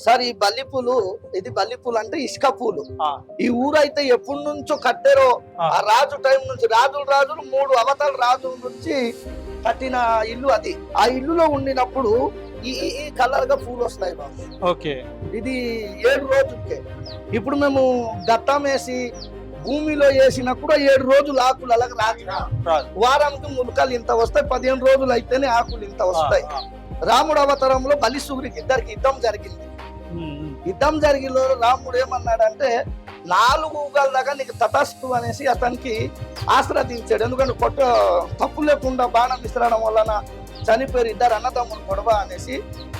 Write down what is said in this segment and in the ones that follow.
Sir ఈ బల్లిపూలు ఇది బల్లిపూలు అంటే ఇసుక పూలు. ఈ ఊరైతే ఎప్పటి నుంచో కట్టారో ఆ. రాజు టైం నుంచి రాజులు రాజులు మూడు అవతల రాజుల నుంచి కట్టిన ఇల్లు అది. ఆ ఇల్లులో ఉండినప్పుడు ఈ ఈ కలర్గా పూలు వస్తాయి ఓకే. ఇది ఏడు రోజులకే. ఇప్పుడు మేము గత్తం వేసి భూమిలో వేసినప్పుడు కూడా ఏడు రోజులు ఆకులు అలాగే రాదు. వారానికి ములకలు ఇంత వస్తాయి పదిహేను రోజులు అయితేనే ఆకులు ఇంత వస్తాయి. రాముడు అవతారంలో బలిసూరికి ఇద్దరికి యుద్ధం జరిగింది. యుద్ధం జరిగిలో రాముడు ఏమన్నాడంటే నాలుగు ఊగాల దాకా నీకు తటస్థు అనేసి అతనికి ఆశ్రదించాడు. ఎందుకంటే కొట్ట తప్పు లేకుండా బాణం విసరడం వలన చనిపోయారు ఇద్దరు అన్నదమ్ములు గొడవ అనేసి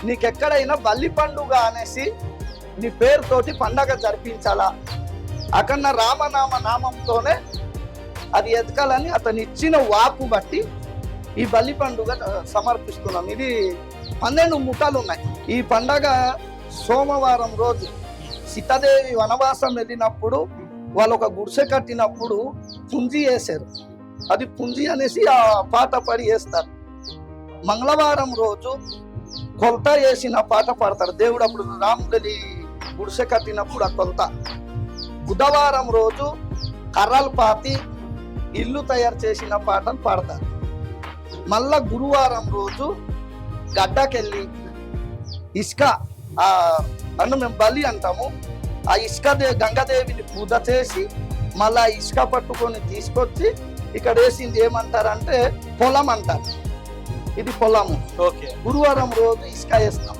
నీకెక్కడైనా బల్లి పండుగ అనేసి నీ పేరుతోటి పండగ జరిపించాలా? అకన్న రామనామ నామంతోనే అది ఎదగాలని అతను ఇచ్చిన వాకు బట్టి ఈ బల్లి పండుగ సమర్పిస్తున్నాం. ఇది పన్నెండు ముఠాలు ఉన్నాయి. ఈ పండగ సోమవారం రోజు సీతాదేవి వనవాసం వెళ్ళినప్పుడు వాళ్ళు ఒక గుడిసె కట్టినప్పుడు పుంజి వేశారు. అది పుంజి అనేసి ఆ పాట పడి వేస్తారు. మంగళవారం రోజు కొలత వేసిన పాట పాడతారు. దేవుడు అప్పుడు రాముడి గుడిసె కట్టినప్పుడు ఆ కొలత. బుధవారం రోజు కర్రలు పాతి ఇల్లు తయారు చేసిన పాటలు పాడతారు. మళ్ళా గురువారం రోజు గడ్డకెళ్ళి ఇసుక అన్ను మేము బలి అంటాము. ఆ ఇసుక దే గంగాదేవిని పూజ చేసి మళ్ళా ఇసుక పట్టుకొని తీసుకొచ్చి ఇక్కడ వేసింది ఏమంటారంటే పొలం అంటారు. ఇది పొలము. ఓకే. గురువారం రోజు ఇసుక వేస్తాం.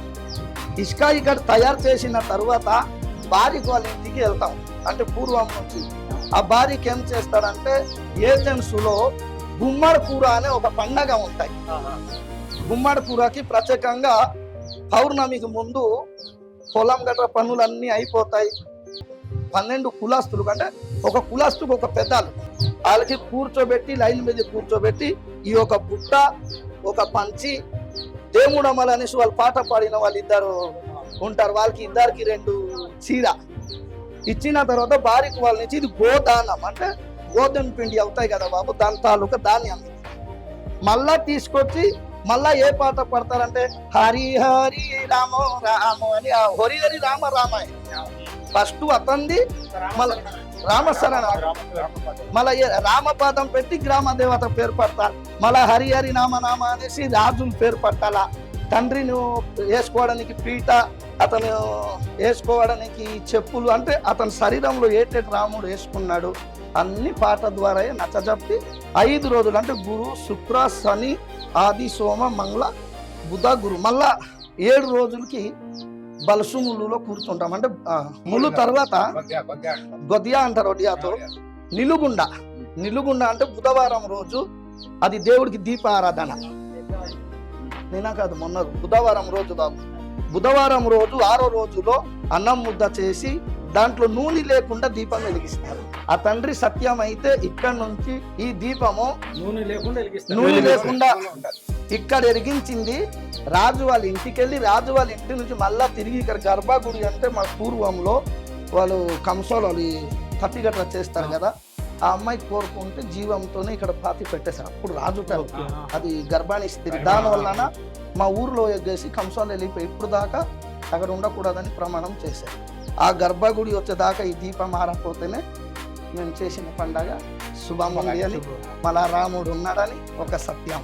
ఇసుక ఇక్కడ తయారు చేసిన తర్వాత భార్యకు వాళ్ళ ఇంటికి వెళ్తాం. అంటే పూర్వం నుంచి. ఆ భార్యకి ఏం చేస్తాడంటే ఏజెన్సులో గుమ్మడి కూర అనే ఒక పండగ ఉంటాయి. గుమ్మడి కూరకి ప్రత్యేకంగా పౌర్ణమికి ముందు పొలం గట్ర పనులన్నీ అయిపోతాయి. పన్నెండు కులాస్తులు అంటే ఒక కులాస్తుకు ఒక పెద్దలు. వాళ్ళకి కూర్చోబెట్టి లైన్ మీద కూర్చోబెట్టి ఈ ఒక బుట్ట ఒక పంచి దేవుడమల అనేసి వాళ్ళు పాట పాడిన వాళ్ళు ఇద్దరు ఉంటారు. వాళ్ళకి ఇద్దరికి రెండు చీర. ఇచ్చిన తర్వాత భార్యకు వాళ్ళ నుంచి ఇది గోదానం అంటే గోధుమ పిండి అవుతాయి కదా బాబు దాని తాలూకా ధాన్యం. మళ్ళా తీసుకొచ్చి మళ్ళా ఏ పాట పడతారంటే హరి హరి రామో రామో అని హరి హరి రామ రామాయ ఫస్ట్ అతంది మళ్ళా రామశరణ మళ్ళా రామపాదం పెట్టి గ్రామ దేవత పేరు పడతారు. మళ్ళా హరి హరి నామ నామ అనేసి రాజులు పేరు పట్టాలా. తండ్రిని వేసుకోవడానికి పీట అతను వేసుకోవడానికి చెప్పులు అంటే అతని శరీరంలో ఏటేటి రాముడు వేసుకున్నాడు అన్ని పాట ద్వారా నచ్చజెప్పి ఐదు రోజులు అంటే గురు శుక్ర శని ఆది సోమ మంగళ బుధ గురు మళ్ళా ఏడు రోజులకి బలసుములులో కూర్చుంటాం. అంటే ములు తర్వాత గొద్యా అంటారు ఒడియాతో నిలుగుండ నిలుగుండ అంటే బుధవారం రోజు అది దేవుడికి దీప ఆరాధన నేనా కాదు మొన్న బుధవారం రోజు బాబు బుధవారం రోజు ఆరో రోజులో అన్నం ముద్ద చేసి దాంట్లో నూనె లేకుండా దీపం వెలిగిస్తారు. ఆ తండ్రి సత్యం అయితే ఇక్కడ నుంచి ఈ దీపము నూనె లేకుండా వెలిగిస్తారు. నూనె లేకుండా ఇక్కడ ఎరిగించింది రాజు వాళ్ళ ఇంటికి వెళ్ళి రాజు వాళ్ళ ఇంటి నుంచి మళ్ళా తిరిగి ఇక్కడ గర్భగుడి అంటే మన పూర్వంలో వాళ్ళు కంసోలు వాళ్ళు కత్తి గట్రా చేస్తారు కదా ఆ అమ్మాయి కోరుకుంటే జీవంతోనే ఇక్కడ పాతి పెట్టేశారు. అప్పుడు రాజు. అది గర్భాన్ని ఇస్తుంది దాని వలన మా ఊర్లో ఎగ్గేసి కంసాలు వెళ్ళిపోయి ఇప్పుడు దాకా అక్కడ ఉండకూడదని ప్రమాణం చేశారు. ఆ గర్భగుడి వచ్చేదాకా ఈ దీపం ఆరపోతేనే మేము చేసిన పండగ శుభం ఉంది అని మళ్ళా రాముడు ఉన్నాడని ఒక సత్యం.